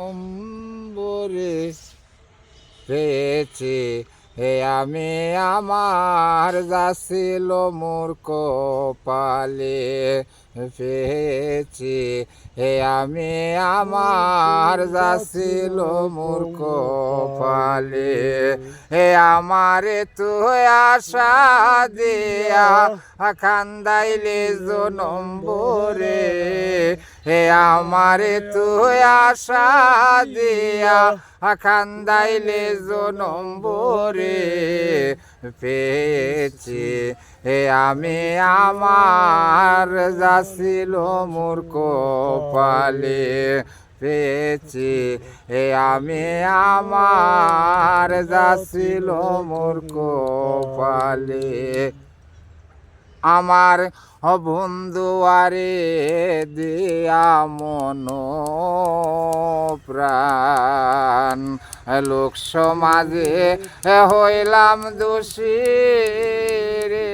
নম্বরে পেয়েছি। হে আমি আমার যাছিল মোর কপালে পেয়েছি। হে আমি আমার যাছিল মোর কপালে হে আমারে তুই আশা দিয়া খান্দাইলে নম্বরে হে আমারে তুই আশা দিয়া খান্দাইলে নম্বরে পেয়েছি। হে আমি আমার যাছিল মূর্খ পালে পেয়েছি। হে আমি আমার যাছিল মূর্খ কপালে আমার বন্ধুয়ারে দিয়া মন প্রাণ। লোক সমাজে হইলাম দোষী রে।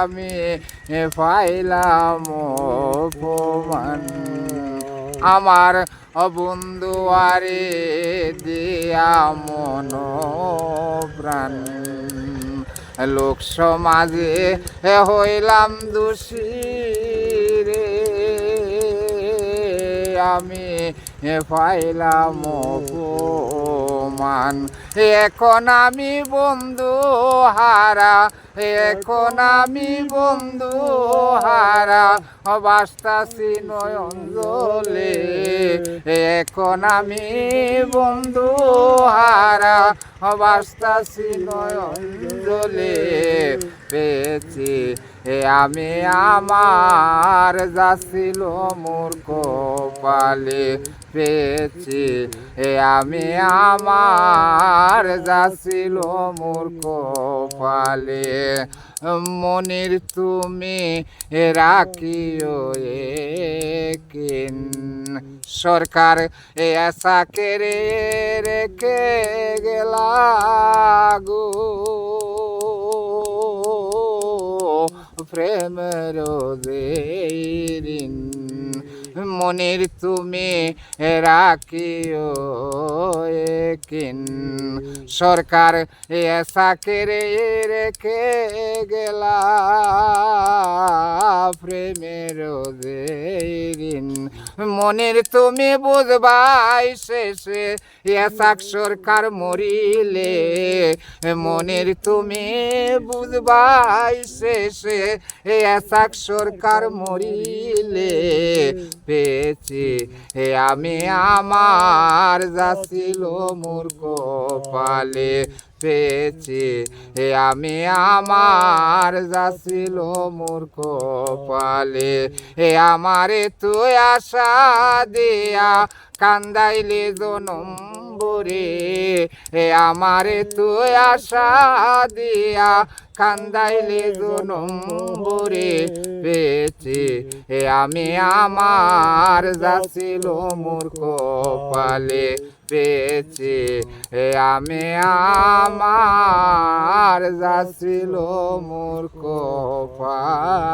আমি পাইলাম অপমান। আমার বন্ধু আরে দিয়া মন প্রাণ লোক সমাজে হইলাম দোষী রে। আমি পাইলাম অপমান এখন আমি বন্ধু হারা, এখন আমি বন্ধু হারা বাস্তাসি নয়ন জলে। এখন আমি বন্ধু হারা বাস্তাসি নয়ন জলে। পেয়েছি এ আমি আমার যাছিল মোর কপালে পেয়েছি এ আমি আমার যাছিল মোর কপালে মনির, তুমি রাখিও কিন সরকার এ আশাকে রে রেখে গেলা গো প্রেমের দেরিন মনির, তুমি রাখিও একিন সরকার এসাকে রে রেখে গেলা মনির তুমি বুঝবাই শেষে এসাক সরকার মরিলে। মনির তুমি বুঝবাই শেষে এসাক সরকার মরিলে। পেয়েছি আমি আমার যাছিল মোর কপালে পেয়েছি। হে আমি আমার যাছিল মূর্খ পালে হে আমারে তুই আশা দিয়া কান্দাইলে জনম্বরে হে আমারে তুই আশা দিয়া কান্দাইলে জনম্বরে পেয়েছি। হে আমি আমার যাছিল মোর কপালে পেয়েছি। আমি আমার যাছিল মোর কপালে